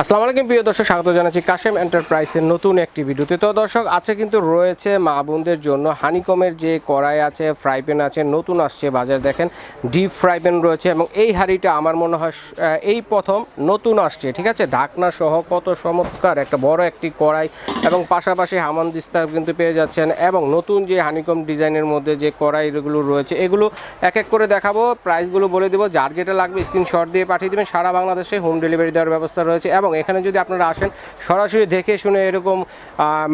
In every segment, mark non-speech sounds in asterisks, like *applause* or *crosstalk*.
আসসালামু আলাইকুম, প্রিয় দর্শক, স্বাগত জানাচ্ছি কাশেম এন্টারপ্রাইজের নতুন একটি ভিডিওতে। তো দর্শক, আছে কিন্তু রয়েছে মা বোনদের জন্য হানিকমের যে কড়াই আছে, ফ্রাই প্যান আছে, নতুন আসছে বাজার দেখেন, ডিপ ফ্রাই প্যান রয়েছে এবং এই হাঁড়িটা আমার মনে হয় এই প্রথম নতুন আসছে, ঠিক আছে? ঢাকনা সহ কত চমৎকার একটা বড় একটি কড়াই এবং পাশাপাশি হামান দিস্তা কিন্তু পেয়ে যাচ্ছেন এবং নতুন যে হানিকম ডিজাইনের মধ্যে যে কড়াইগুলো রয়েছে, এগুলো এক এক করে দেখাবো, প্রাইসগুলো বলে দেবো, যার যেটা লাগবে স্ক্রিনশট দিয়ে পাঠিয়ে দেবেন, সারা বাংলাদেশে হোম ডেলিভারি দেওয়ার ব্যবস্থা রয়েছে এবং এখানে যদি আপনারা আসেন সরাসরি দেখে শুনে এরকম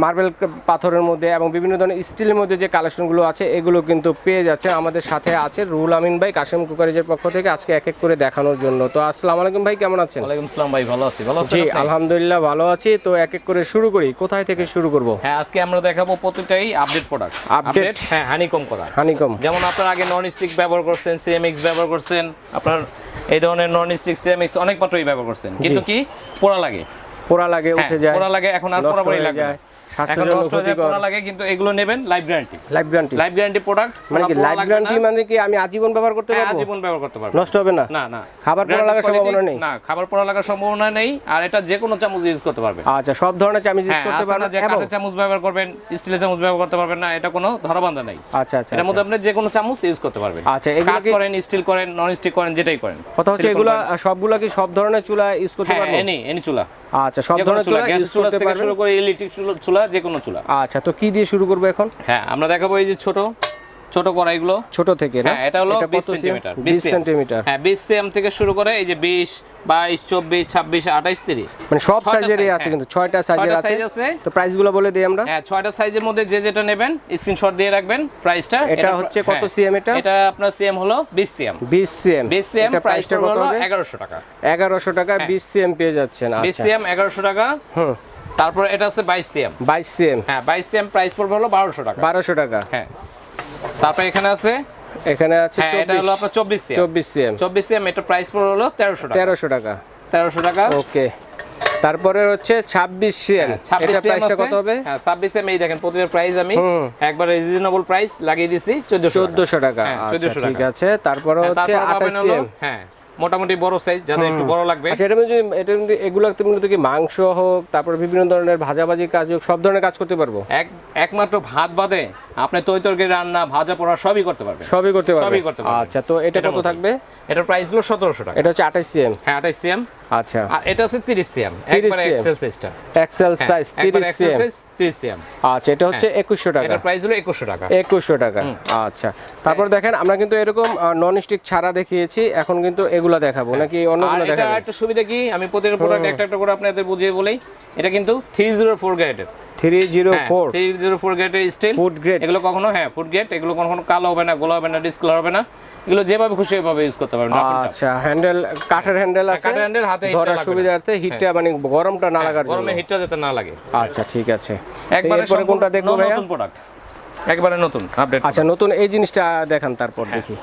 মার্বেল পাথরের মধ্যে এবং বিভিন্ন ধরনের স্টিলের মধ্যে যে কালেকশনগুলো আছে এগুলো কিন্তু পেয়ে যাচ্ছে। আমাদের সাথে আছে রুহুল আমিন ভাই কাশেম কুকারিজের পক্ষ থেকে আজকে এক এক করে দেখানোর জন্য। তো আসসালামু আলাইকুম ভাই কেমন আছেন? ওয়ালাইকুম আসসালাম ভাই ভালো আছি। ভালো আপনি? আলহামদুলিল্লাহ ভালো আছি। তো এক এক করে শুরু করি। কোথায় থেকে শুরু করব? হ্যাঁ আজকে আমরা দেখাবো প্রত্যেকটাই আপডেট প্রোডাক্ট আপডেট হ্যাঁ হানিকম করা হানিকম যেমন আপনার আগে নন স্টিক ব্যবহার করছেন সিএমএক্স ব্যবহার করছেন আপনার এই ধরনের নন স্টিক সিরামিক্স অনেক পাত্রই ব্যবহার করছেন। কিন্তু কি? পোড়া লাগে। পোড়া লাগে হ্যাঁ উঠে যায় পোড়া লাগে এখন আর পোড়া লাগে এখন নষ্ট হয়ে যায় লাগে কিন্তু এগুলো নেবেন life guarantee life guarantee life guarantee product মানে কি লাইফ গ্যারান্টি মানে কি আমি আজীবন ব্যবহার করতে পারব? জীবন ব্যবহার করতে পারবেন নষ্ট হবে না? না না। খাবার পোড়া লাগার সম্ভাবনা নেই? না খাবার পোড়া লাগার সম্ভাবনা নেই আর এটা যে কোনো চামচ ইউজ করতে পারবেন। আচ্ছা সব ধরনের ইউজ হ্যাঁ করতে পারবেন যে কাঠের চামচ ব্যবহার করবেন স্টিলের চামচ ব্যবহার করতে পারবেন না এটা কোনো ধরাবান্ধা নাই। আচ্ছা আচ্ছা মধ্যে আপনি যে কোনো চামচ ইউজ করতে পারবেন। আচ্ছা এগুলো কি করেন স্টিল করেন নন স্টিক করেন যেটাই করেন। কথা হচ্ছে এগুলা। সবগুলা কি সব ধরনের চুলা ইউজ করতে হ্যাঁ পারব? এনি এনি চুলা। আচ্ছা সব ধরনের চুলা চুলা গ্যাস চুলা থেকে শুরু করে ইলেকট্রিক চুলা যে কোনো চুলা। আচ্ছা তো কি দিয়ে শুরু করব এখন? হ্যাঁ আমরা দেখাবো এই যে ছোট। ছোট কড়াইগুলো ছোট থেকে না? হ্যাঁ এটা হলো এটা 20 কত সেন্টিমিটার 20 সেন্টিমিটার হ্যাঁ 20 সিএম থেকে শুরু করে এই যে 20 22 24 26 28 30 মানে সব সাইজেরই আছে হ্যাঁ। কিন্তু ছয়টা সাইজের আছে। তো প্রাইসগুলো বলে দিই আমরা। হ্যাঁ ছয়টা সাইজের মধ্যে যে যেটা নেবেন স্ক্রিনশট দিয়ে রাখবেন প্রাইসটা এটা হচ্ছে কত CM এটা? এটা আপনার সিএম হলো 20 সিএম 20 সিএম 20 সিএম প্রাইসটা কত হলো হবে? 1100 টাকা। 1100 টাকা 20 সিএম পেয়ে যাচ্ছেন আচ্ছা 20 আচ্ছা। সিএম 1100 টাকা। হুম। তারপর এটা আছে 22 সিএম 22 সিএম হ্যাঁ 22 সিএম প্রাইস পড়বে হলো 1200 টাকা। 1200 টাকা। হ্যাঁ। তারপর এখানে আছে? এখানে আছে হ্যাঁ এটা হলো আপনার 24 সিএম। 24 সিএম। 24 সিএম এটা প্রাইস পড়ে হলো 1300 টাকা। তেরোশো টাকা। 1300 টাকা। ওকে। তারপরে হচ্ছে 26 সিএম। হ্যাঁ, 26 এটা প্রাইসটা কত হবে? হ্যাঁ 26 সিএম এই দেখেন প্রতিদিন প্রাইস আমি একবার রিজনেবল প্রাইস লাগিয়ে দিছি 1400 চোদ্দশো 1400 টাকা। হ্যাঁ, আচ্ছা 1400 ঠিক টাকা। আছে। তারপরে হচ্ছে আঠাশ পাবেন 28 সিএম। হ্যাঁ। মোটামুটি বড় সাইজ যাদের একটু বড় লাগবে। আচ্ছা এটা যদি এটা যদি এগুলো মূলত কি মাংস হোক তারপর বিভিন্ন ধরনের ভাজাভাজি কাজ হোক সব ধরনের কাজ করতে পারব? এক একমাত্র ভাত বাদে আপনি তৈ তরকারি রান্না ভাজা পোড়া সবই করতে পারবেন। সবই করতে পারবেন সবই করতে পারবেন। আচ্ছা তো এটা কত থাকবে? এটা প্রাইস হলো সতেরোশো টাকা। এটা হচ্ছে 28 সিএম হ্যাঁ আঠাইশ সিএম আচ্ছা। আর এটা হচ্ছে তিরিশ সিএম একবারে এক্সেল সাইজটা এক্সেল সাইজ 30 সিএম। তিরিশ সিএম। আচ্ছা এটা হচ্ছে 2100 টাকা। এটার প্রাইস হলো একুশশো টাকা। 2100 টাকা। আচ্ছা তারপর দেখেন আমরা কিন্তু এরকম নন স্টিক ছাড়া দেখিয়েছি এখন কিন্তু এগুলা দেখাবো নাকি অন্যগুলো এটা একটা সুবিধা কি? আমি প্রতিটা প্রোডাক্ট একটা একটা করে আপনাদের বুঝিয়ে বলেই এটা কিন্তু থ্রি জিরো ফোর গ্রেডের 304 থ্রি জিরো ফোর গ্রেডের স্টিল ফুড গ্রেড এগুলো কখনো হ্যাঁ ফুড গ্রেড এগুলো কখনো কালো হবে না গোলা হবে না ডিসকালার হবে না। এগুলো যেভাবে খুশি সেভাবে ইউজ করতে পারবেন। আচ্ছা হ্যান্ডেল কাঠের হ্যান্ডেল আছে কাঠের handle, হাতে ধরার সুবিধার্থে হিটটা মানে গরমটা না লাগার জন্য। গরমে হিটটা যাতে না লাগে। আচ্ছা ঠিক আছে। একবারে সম্পূর্ণ কোনটা দেখব ভাইয়া? নতুন প্রোডাক্ট একবারে নতুন আপডেট আচ্ছা নতুন এই জিনিসটা দেখান তারপর হ্যাঁ। দেখি।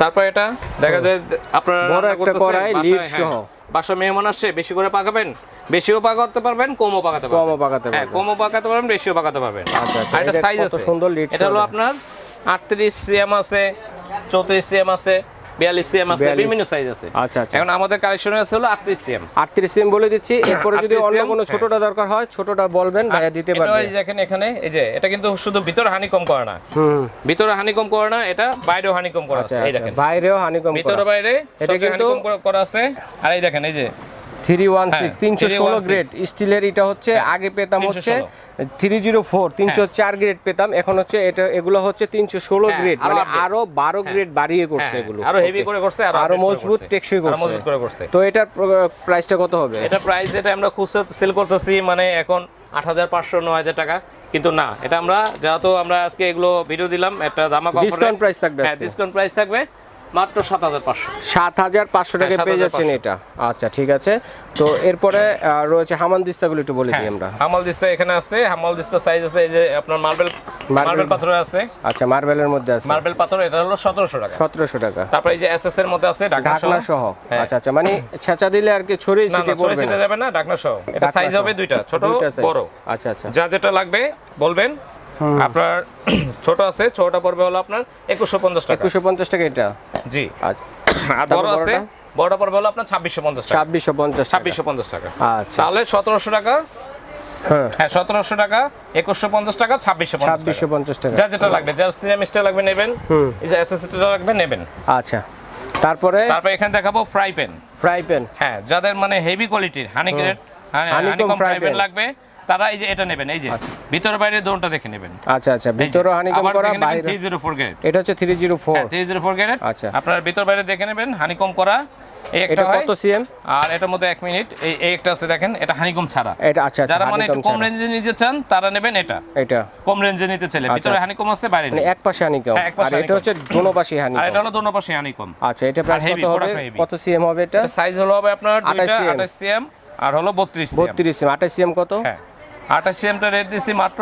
তারপর এটা দেখা যায় আপনারা বড় একটা কড়াই, হ্যাঁ, সহ। বাসা মেহমান আসছে বেশি করে পাকাবেন বেশিও পাকাতে পারবেন কমও পাকাতে পারবেন। কমও পাকাতে হ্যাঁ পারবেন। কমও পাকাতে পারবেন বেশিও পাকাতে পারবেন। আচ্ছা, আচ্ছা, এটা সাইজ আছে। সুন্দর lid এটা হলো। আপনার 38 সিএম আছে 34 সিএম আছে 42 সিএম আছে বিভিন্ন সাইজ আছে। আচ্ছা আচ্ছা। এখন আমাদের কালেকশনে আছে হলো 38 সিএম। আটত্রিশ সিএম বলে দিচ্ছি। এরপরে যদি অন্য কোনো। ছোটটা দরকার হয় ছোটটা বলবেন ভাইয়া দিতে পারবে। ওই দেখেন এখানে এই যে এটা কিন্তু শুধু ভিতরে হানি কম করে না। হুম। ভিতরে হানিকম করে না এটা বাইরেও হানিকম করা আচ্ছা আছে এই আচ্ছা, দেখেন। বাইরেও হানিকম ভিতরে বাইরে এটা কিন্তু করা আছে। আর এই দেখেন এই যে 316 হ্যাঁ, 316 গ্রেড। স্টিলের এটা হচ্ছে আগে পেতাম হচ্ছে 316 304 304 গ্রেড পেতাম। এখন হচ্ছে এটা এগুলো হচ্ছে 316 হ্যাঁ, গ্রেড মানে আরও 12 গ্রেড বাড়িয়ে করছে হ্যাঁ, এগুলো। আরও হেভি করে করছে আরও মজবুত টেকসই করছে। মজবুত করে করছে। তো এটার প্রাইসটা কত হবে? এটা প্রাইস এটা আমরা খুচরা সেল করতেছি মানে এখন আট হাজার পাঁচশো নয় হাজার টাকা। কিন্তু না এটা আমরা যেহেতু আমরা আজকে এগুলো ভিডিও দিলাম একটা দামা ডিসকাউন্ট প্রাইস থাকবে হ্যাঁ ডিসকাউন্ট প্রাইস থাকবে। মাত্র সাত হাজার পাঁচশো। সাত হাজার পাঁচশো টাকা হ্যাঁ, পেয়ে যাচ্ছেন এটা। আচ্ছা ঠিক আছে। তো এরপরে রয়েছে হামান দিস্তাগুলো একটু বলে দিই আমরা। হামাল দিস্তা এখানে আছে। হামাল দিস্তা সাইজ আছে এই যে আপনার মার্বেল মার্বেল পাথর আছে। আচ্ছা মার্বেলের মধ্যে আছে। মার্বেল পাথর এটা হলো সতেরোশো টাকা। সতেরোশো টাকা। তারপর এই যে এসএস এর মধ্যে আছে ঢাকনা সহ। হ্যাঁ। আচ্ছা আচ্ছা মানে ছেঁচা দিলে আর কি ছড়িয়ে না না ছিটিয়ে ছিটে যাবে না ঢাকনা সহ। এটা সাইজ হবে দুইটা ছোট বড়। আচ্ছা আচ্ছা। যা যেটা লাগবে বলবেন। আপনার *clears throat* ছোট আছে ছোটটা পড়বে হলো আপনার একুশশো পঞ্চাশ টাকা। একুশশো পঞ্চাশ টাকা এটা? জি। আর *clears throat* বড় আছে বড়টা? পড়বে হলো আপনার ছাব্বিশশো পঞ্চাশ টাকা। ছাব্বিশশো পঞ্চাশ টাকা। ছাব্বিশশো পঞ্চাশ টাকা। আচ্ছা। তাহলে সতেরোশো টাকা। হ্যাঁ। হ্যাঁ সতেরোশো টাকা একুশশো পঞ্চাশ টাকা ছাব্বিশশো ছাব্বিশশো পঞ্চাশ টাকা। যা যেটা লাগবে যার সিএমএসটা লাগবে নেবেন। হুম। এই যে এসএসটা লাগবে নেবেন। আচ্ছা। তারপরে? তারপর এখানে দেখাবো ফ্রাই প্যান ফ্রাই প্যান হ্যাঁ যাদের মানে হেভি কোয়ালিটির honey grade Honeycomb honeycomb fry pan লাগবে। তারা এই যে এটা নেবেন এই যে ভিতর বাইরে দোনটা দেখে নেবেন। আচ্ছা আচ্ছা। ভিতরে হানিকম করা বাইরে। থ্রি জিরো ফোর গ্রেড এটা হচ্ছে three zero four three zero four grade আচ্ছা। আপনার ভিতর বাইরে দেখে নেবেন হানিকম করা। এই একটা এটা কত সিএম? আর এটার মধ্যে এক মিনিট। এই এই একটা আছে দেখেন এটা হানিকম ছাড়া। এটা আচ্ছা আচ্ছা যারা মানে একটু কম। রেঞ্জে নিতে চান তারা নেবেন এটা। এটা। কম রেঞ্জে নিতে চাইলে। ভিতরে আচ্ছা। হানিকম আছে বাইরে মানে নেই। এক পাশে হানিকম। হ্যাঁ, আর এটা হচ্ছে দোনো পাশে হানিকম। আর এটা হলো দোনো পাশে হানিকম। আচ্ছা এটা প্রাইস কত হবে? কত সিএম হবে এটা? সাইজ হলো হবে আপনার 28 দুইটা cm 28 সিএম আর হলো 32 সিএম। 32 সিএম। 28 সিএম কত? হ্যাঁ। 28 সিএমটা রেট দিচ্ছি মাত্র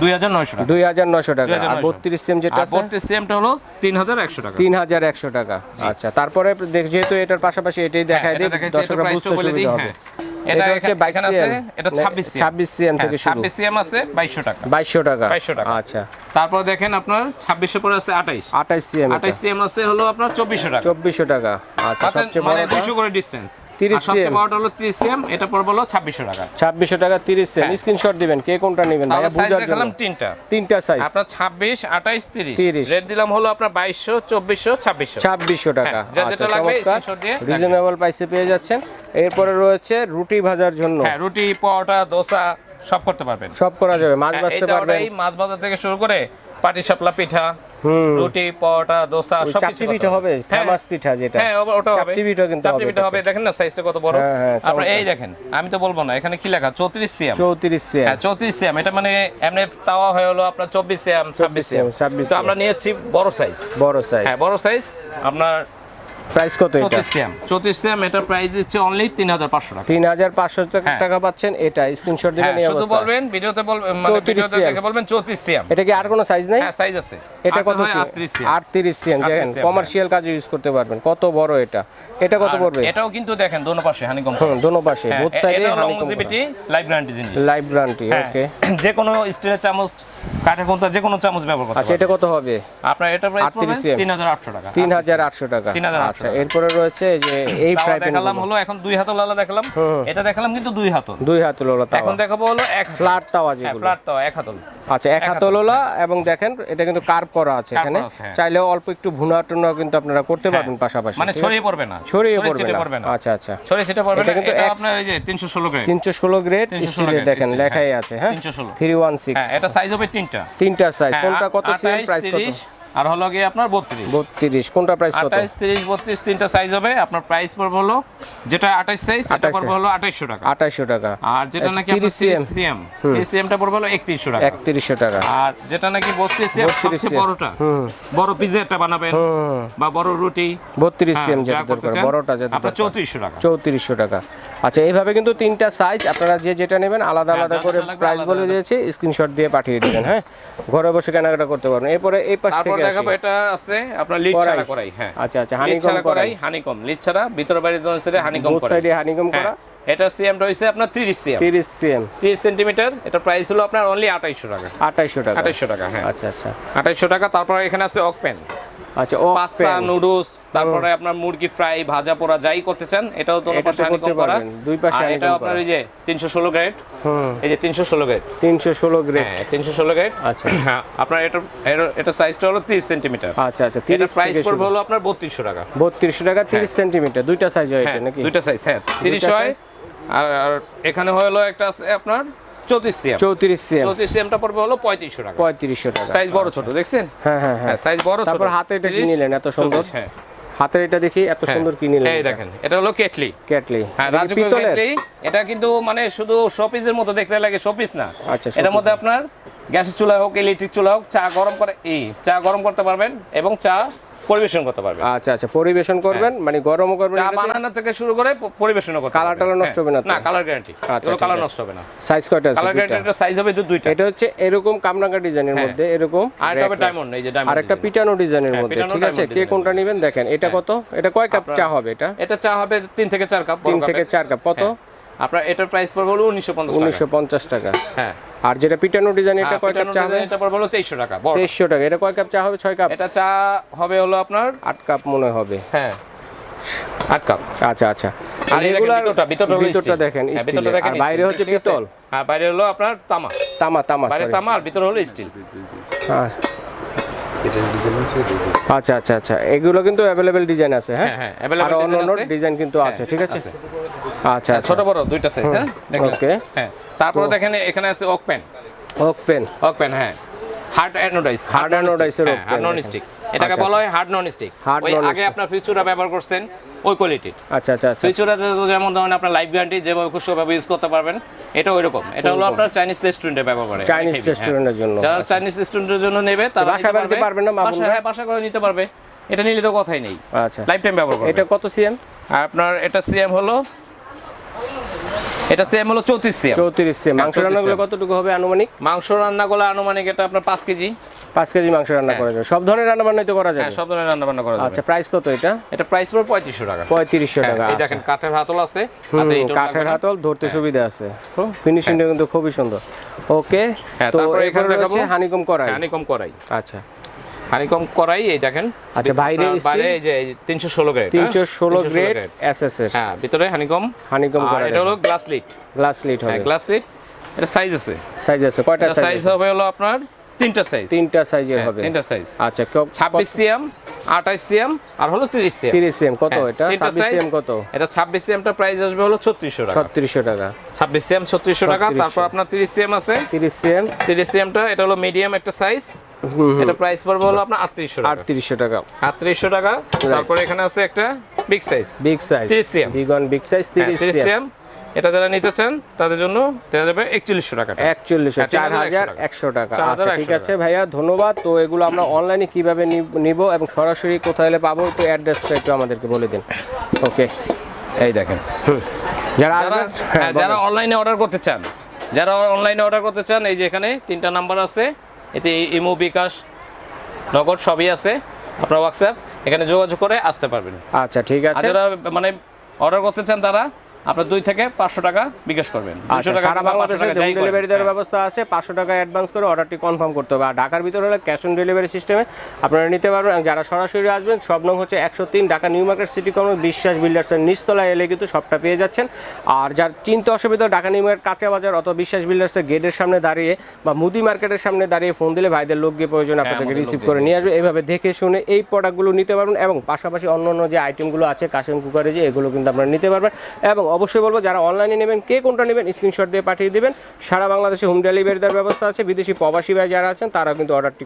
2900 টাকা। দুই হাজার নয়শো টাকা। আর বত্রিশ সিএম যেটা বত্রিশ সিএমটা হলো তিন হাজার একশো টাকা। তিন হাজার একশো টাকা। আচ্ছা তারপরে দেখ- যেহেতু এটার পাশাপাশি এটাই দেখায় হ্যাঁ, দিই দর্শকরা বুঝতে দিই, সুবিধা হবে। হ্যাঁ। এটা হচ্ছে এখানে- বাইশ এখানে আছে, এটা 26 সিএম। থেকে শুরু 26 সিএম আছে 2200 টাকা। বাইশশো টাকা। 2200 টাকা। আচ্ছা। তারপর দেখেন আপনার 2600 পরে আছে 28 আঠাশ সিএম 28 সিএম আছে হলো আপনার 2400 টাকা। চব্বিশশো টাকা। আচ্ছা সবচেয়ে মানে 200 করে ডিসটেন্স 30 সবচেয়ে বড়টা হলো 30 সিএম এটা পড়বে হলো 2600 টাকা। ছাব্বিশশো টাকা তিরিশ সিএম। হ্যাঁ। স্ক্রিনশট দিবেন কে কোনটা নেবেন তাহলে বুঝার জন্য। দেখালাম তিনটা। তিনটা সাইজ আপনার 26 28 30 30 রেট দিলাম হলো আপনার 2200 2400 2600 ছাব্বিশশো টাকা। হ্যাঁ, যেটা লাগবে screenshot দিয়ে রিজনেবল প্রাইসে পেয়ে যাচ্ছেন। এরপরে রয়েছে রুটি ভাজার জন্য। হ্যাঁ রুটি পরোটা দোসা সব করতে পারবেন। সব করা যাবে মাছ হ্যাঁ, ভাজতে পারবেন। ওটাই মাছ ভাজা থেকে শুরু করে পাটি সাপলা পিঠা হুম। রুটি পরোটা দোসা সব চাপটি পিঠা হবে ফেমাস পিঠা যেটা। হ্যাঁ ওটা- হবে। চাপটি পিঠা কিন্তু চাপটি হবে পিঠা হবে দেখেন না সাইজটা কত বড়। হ্যাঁ, হ্যাঁ, আপনার। এই দেখেন আমি তো বলব না এখানে কি লেখা? 34 সিএম। চৌত্রিশ সিএম। হ্যাঁ 34 সিএম। এটা মানে এমনি তাওয়া হয়ে হলো আপনার 24 সিএম 26 সিএম। 26 তো আমরা নিয়েছি বড় সাইজ বড় সাইজ হ্যাঁ বড় সাইজ আপনার প্রাইস কত এটা? 34 সিএম 34 সিএম এটা প্রাইস দিচ্ছে অনলি 3500 টাকা। তিন হাজার পাঁচশো হ্যাঁ। টাকা পাচ্ছেন এটা স্ক্রিনশট হ্যাঁ দিবেন এই শুধু বলবেন ভিডিওতে বলবেন মানে ভিডিওতে দেখে বলবেন 34 সিএম এটা কি আর কোনো সাইজ নেই? হ্যাঁ সাইজ আছে। এটা কত হয় 38 সিএম আটত্রিশ সিএম 38 দেখেন কমার্শিয়াল কাজে ইউজ করতে পারবেন কত বড় এটা? এটা কত পড়বে? এটাও কিন্তু দেখেন দোনো পাশে হানিকম হুম দোনো পাশে। বোথ সাইডে লংজিভিটি লাইফ গ্যারান্টি জিনিস। লাইভ গ্যারান্টি হ্যাঁ, ওকে যে কোনো স্টিলের চামচ কাঠের কোনটা যে কোনো চামচ ব্যবহার করতে আচ্ছা এটা কত হবে? আপনার এটা প্রাইস 38 পড়বে 3800 টাকা। তিন হাজার আটশো টাকা। 3800 আচ্ছা এরপরে রয়েছে এই যে এই ফ্রাই প্যান দেখালাম হলো এখন দুই হাতল লালা দেখালাম। এটা দেখালাম কিন্তু দুই হাতল। দুই হাত লোলা তাওয়া। এখন দেখাবো হলো এক ফ্ল্যাট তাওয়া হ্যাঁ যেগুলো। ফ্ল্যাট তাওয়া এক হাতল। আচ্ছা এক হাত লোলা এবং দেখেন এটা কিন্তু কার্ভ করা আছে এখানে। হ্যাঁ। চাইলে অল্প একটু ভুনা টুনা কিন্তু আপনারা করতে পারবেন পাশাপাশি মানে ছড়িয়ে পড়বে না। ছড়িয়ে পড়বে না। আচ্ছা আচ্ছা। ছড়িয়ে ছিটে পড়বে না। কিন্তু আপনার এই যে 316 গ্রেড তিনশো ষোলো গ্রেড 316 স্টিলের দেখেন লেখাই হ্যাঁ। আছে হ্যাঁ? 316 থ্রি ওয়ান সিক্স হ্যাঁ এটা সাইজ হবে তিনটা? তিনটা সাইজ হ্যাঁ, কোনটা কত সেম 28, প্রাইস কত? 30, আর হলো গিয়ে আপনার 32 বত্রিশ কোনটা প্রাইস কত? আঠাইশ তিরিশ বত্রিশ তিনটা সাইজ হবে। আপনার প্রাইস পড়বে হলো যেটা আঠাইশ সাইজ সেটা পড়বে হলো আঠাইশশো টাকা। আঠাইশশো টাকা। আর যেটা আচ্ছা, নাকি 30 তিরিশ CM সিএম এই সিএমটা পড়বে হলো একত্রিশশো টাকা। একত্রিশশো টাকা। আর যেটা নাকি বত্রিশ সিএম সবচেয়ে বড়টা। বড় পিজা একটা বানাবেন বা বড় রুটি। বত্রিশ হ্যাঁ, সিএম যেটা দরকার বড়টা যেটা আপনার দরকার। চৌত্রিশশো টাকা। চৌত্রিশশো টাকা। আচ্ছা এইভাবে কিন্তু তিনটা সাইজ আপনারা যে যেটা নেবেন আলাদা হ্যাঁ, আলাদা করে প্রাইস বলে। দিয়েছি স্ক্রিনশট দিয়ে পাঠিয়ে দিবেন হ্যাঁ? ঘরে বসে কেনাকাটা করতে পারবেন। এরপরে এই পাশ থেকে দেখাবো এটা আছে আপনার লিড ছাড়া করাই হ্যাঁ। আচ্ছা আচ্ছা হানিকম করাই হানিকম লিড ছাড়া ভিতর বাইরে দোনো সাইডে হানিকম করা সাইডে হানিকম করা হ্যাঁ, এটা সিএম হইছে আপনার 30 সিএম তিরিশ সিএম 30 সেন্টিমিটার এটা প্রাইস হলো আপনার অনলি 2800 টাকা। 2800 টাকা। 2800 টাকা হ্যাঁ। আচ্ছা আচ্ছা। 2800 টাকা তারপর এখানে আছে ওক পেন আচ্ছা ও পাস্তা নুডলস তারপরে আপনার মুরগি ফ্রাই ভাজা পোড়া যাই করতে চান এটাও এটাতে পাশে করতে হানিকম করা। দুই পাশে আর এটা আপনার। এই যে 316 গ্রেড হুম। এই যে 316 গ্রেড তিনশো ষোলো গ্রেড হ্যাঁ 316 গ্রেড আচ্ছা। *clears throat* হ্যাঁ আপনার এটা এটা সাইজটা হলো 30 সেন্টিমিটার আচ্ছা আচ্ছা এটা প্রাইস পড়বে হলো আপনার 3200 টাকা। বত্রিশশো টাকা তিরিশ সেন্টিমিটার দুইটা সাইজ হয় এটা হ্যাঁ নাকি? দুইটা সাইজ হ্যাঁ 30 দুইটা হয়। আর এখানে হলো একটা আছে আপনার 34 সিএম। চৌত্রিশ সিএম। 34 সিএমটা পড়বে হলো 3500 টাকা। পঁয়ত্রিশশো টাকা। সাইজ বড় ছোট দেখছেন? হ্যাঁ হ্যাঁ হ্যাঁ। হ্যাঁ সাইজ বড় তারপর হাতে এটা কি 30, নিলেন? এত সুন্দর? হ্যাঁ। হাতের এটা দেখি এত হ্যাঁ। সুন্দর কি নিলেন এই দেখেন এটা হলো কেটলি। হ্যাঁ রাজকীয় কেটলি? এটা কিন্তু মানে শুধু শোপিসের মতো দেখতে লাগে শোপিস না। আচ্ছা, এটার মধ্যে আপনার গ্যাসের চুলা হোক ইলেকট্রিক চুলা হোক চা গরম করে এই চা গরম করতে পারবেন এবং চা পরিবেশন করতে পারবেন। আচ্ছা আচ্ছা পরিবেশন করবেন মানে গরমও করবেন চা বানানো থেকে শুরু করে প- পরিবেশনও করতে Colour পারবেন। টালার নষ্ট হবে না না কালার গ্যারান্টি আচ্ছা, কালার নষ্ট হবে না। সাইজ কয়টা আছে কালার? গ্যারান্টির সাইজ হবে দুইটা। এটা হচ্ছে এরকম কামরাঙ্গা ডিজাইনের হ্যাঁ। মধ্যে এরকম আর rack ডায়মন্ড এই যে ডায়মন্ড আর একটা পিটানো ডিজাইনের হ্যাঁ, মধ্যে ঠিক আছে? কে কোনটা নেবেন? দেখেন এটা কত? এটা কয় কাপ চা হবে এটা? এটা চা হবে তিন থেকে চার কাপ তিন থেকে চার কাপ কত? আপনার এটার প্রাইস পড়বে হলো উনিশশো পঞ্চাশ উনিশশো পঞ্চাশ টাকা। হ্যাঁ। আর যেটা পিটানো ডিজাইন এটা হ্যাঁ, কয় কাপ চা হবে? এটা পড়বে হলো তেইশশো টাকা বড়। তেইশশো টাকা। এটা কয় কাপ চা হবে? ছয় কাপ? এটা চা হবে হলো আপনার আট কাপ মনে হবে। হ্যাঁ আট কাপ। আচ্ছা আচ্ছা। আর দেখেন ভিতরটা ভিতরটা ভিতরটা দেখেন হ্যাঁ, স্টিল আর বাইরে হচ্ছে পিতল। আর বাইরে হলো আপনার তামা। তামা তামা বাইরে তামা আর ভিতরে হলো স্টিল হ্যাঁ। আচ্ছা আচ্ছা আচ্ছা। এগুলো কিন্তু অ্যাভেলেবেল ডিজাইন আছে হ্যাঁ? হ্যাঁ, হ্যাঁ, অন্য আছে। ডিজাইন কিন্তু আছে ঠিক আছে। আচ্ছা আচ্ছা। ছোট বড় দুইটা সাইজ হ্যাঁ? Okay. হ্যাঁ তারপরে দেখেন এখানে আছে wok pan wok pan wok pan হ্যাঁ। হার্ড এর oak pen hard non stick এটাকে আচ্ছা, বলা হয় হার্ড নন স্টিক ওই আগে। আপনার ফিউচারা ব্যবহার করছেন ওই কোয়ালিটির আচ্ছা আচ্ছা আচ্ছা। ফিউচারাতে যেমন ধরেন আপনার লাইফ গ্যারান্টি যেভাবে খুশি ভাবে ইউজ করতে পারবেন এটা ওই রকম এটা হলো আপনার চাইনিজ রেস্টুরেন্টে ব্যবহার করে। চাইনিজ হ্যাঁ। রেস্টুরেন্টের জন্য। যারা চাইনিজ রেস্টুরেন্টের জন্য নেবে তারা বাসায় নিতে বানাতে পারবেন না বোনরা? হ্যাঁ বাসা করে নিতে পারবে। এটা নিলে তো কথাই নেই। আচ্ছা। লাইফ টাইম ব্যবহার করবে। এটা কত সিএম আর আপনার এটা সিএম হলো এটা সিএম হলো চৌত্রিশ সিএম চৌত্রিশ সিএম মাংস 34 রান্নাগুলো কতটুকু হবে আনুমানিক? মাংস রান্না করলে আনুমানিক এটা আপনার পাঁচ কেজি। পাঁচ কেজি মাংস রান্না করা যাবে। সব ধরনের রান্না বান্নাই তো করা হ্যাঁ যাবে সব ধরনের রান্না বান্না করা যাবে। আচ্ছা প্রাইস কত এটা? এটা প্রাইস পড়বে পঁয়ত্রিশশো টাকা। পঁয়ত্রিশশো হ্যাঁ, টাকা এই আচ্ছা। দেখেন কাঠের হাতল আছে। কাঠের হাতল ধরতে সুবিধা আছে। ফিনিশিংটা কিন্তু খুবই সুন্দর। ওকে হ্যাঁ, তো এখানে এখানে দেখাবো। হানিকম করাই হানিকম করাই আচ্ছা। হানিকম করাই এই দেখেন। আচ্ছা, বাইরে বাইরে এই যে তিনশো ষোলো গ্রেড তিনশো ষোলো গ্রেড এসএসএস হ্যাঁ ভিতরে হানিকম। হানিকম করা এটা হলো গ্লাস লিড গ্লাস লিট হ্যাঁ হবে। গ্লাস লিড এটা সাইজ আছে। সাইজ আছে কয়টা সাইজ সাইজ হবে হলো আপনার তিনটা সাইজ তিনটা সাইজের হবে। তিনটা সাইজ আচ্ছা ছাব্বিশ সিএম আঠাইশ সিএম আর হলো তিরিশ সিএম তিরিশ সিএম কত হ্যাঁ, এটা? তিনটা ছাব্বিশ size। সিএম কত? এটা ছাব্বিশ সিএমটা প্রাইস আসবে হলো ছত্রিশশো টাকা। ছত্রিশশো টাকা। ছাব্বিশ সিএম ছত্রিশশো টাকা 3600 তারপর আপনার তিরিশ সিএম আছে। তিরিশ সিএম তিরিশ সিএমটা এটা হলো মিডিয়াম একটা সাইজ এটা প্রাইস পড়বে হলো আপনার আটত্রিশশো টাকা। আটত্রিশশো টাকা। আটত্রিশশো টাকা তারপর এখানে আছে একটা big size big size 30 cm big on big size তিরিশ তিরিশ সিএম সিএম এটা যারা নিতে চান তাদের জন্য দেওয়া যাবে একচল্লিশশো টাকা। একচল্লিশশো হ্যাঁ, চার হাজার একশো টাকা। আচ্ছা ঠিক আছে ভাইয়া ধন্যবাদ। তো এগুলো আমরা অনলাইনে কীভাবে নিব- এবং সরাসরি কোথায় এলে পাবো একটু অ্যাড্রেসটা একটু আমাদেরকে বলে দিন। ওকে এই দেখেন। যারা যারা হ্যাঁ, হ্যাঁ যারা অনলাইনে অর্ডার করতে চান যারা অনলাইনে অর্ডার করতে চান এই যে এখানে তিনটা নাম্বার আছে। এতে ইমো বিকাশ নগদ সবই আছে। আপনার হোয়াটসঅ্যাপ এখানে যোগাযোগ করে আসতে পারবেন। আচ্ছা ঠিক আছে। যারা মানে অর্ডার করতে চান তারা আপনার দুই থেকে পাঁচশো টাকা বিকাশ করবেন। আচ্ছা টাকা সারা কিংবা 500 বাংলাদেশে হোম ডেলিভারি দেওয়ার হ্যাঁ। ব্যবস্থা আছে পাঁচশো টাকা অ্যাডভান্স করে অর্ডারটি কনফার্ম করতে হবে। আর ঢাকার ভিতরে হলে ক্যাশ অন ডেলিভারি সিস্টেমে আপনারা নিতে পারবেন। যারা সরাসরি আসবেন সব নং হচ্ছে একশো তিন Dhaka new market city corner Biswas বিল্ডার্সের নিচতলায় এলে কিন্তু সবটা পেয়ে যাচ্ছেন। আর যার চিন্তা অসুবিধা ঢাকা নিউ মার্কেট কাঁচা বাজার অথবা বিশ্বাস বিল্ডার্সের গেটের সামনে দাঁড়িয়ে বা মুদি মার্কেটের সামনে দাঁড়িয়ে ফোন দিলে ভাইদের লোক গিয়ে প্রয়োজন আপনাদেরকে হ্যাঁ, আমাদের লোক রিসিভ করে নিয়ে আসবে। এইভাবে দেখে শুনে এই প্রোডাক্টগুলো নিতে পারবেন এবং পাশাপাশি অন্য অন্য যে আইটেমগুলো আছে কাশন কুকারে যে এগুলো কিন্তু আপনারা নিতে পারবেন। এবং অবশ্যই বলব, যারা অনলাইনে নেবেন, কে কোনটা নেবেন স্ক্রিনশট দিয়ে পাঠিয়ে দেবেন। সারা বাংলাদেশে হোম ডেলিভারি দেওয়ার ব্যবস্থা আছে। বিদেশি প্রবাসী ভাই যারা আছেন তারা কিন্তু অর্ডারটি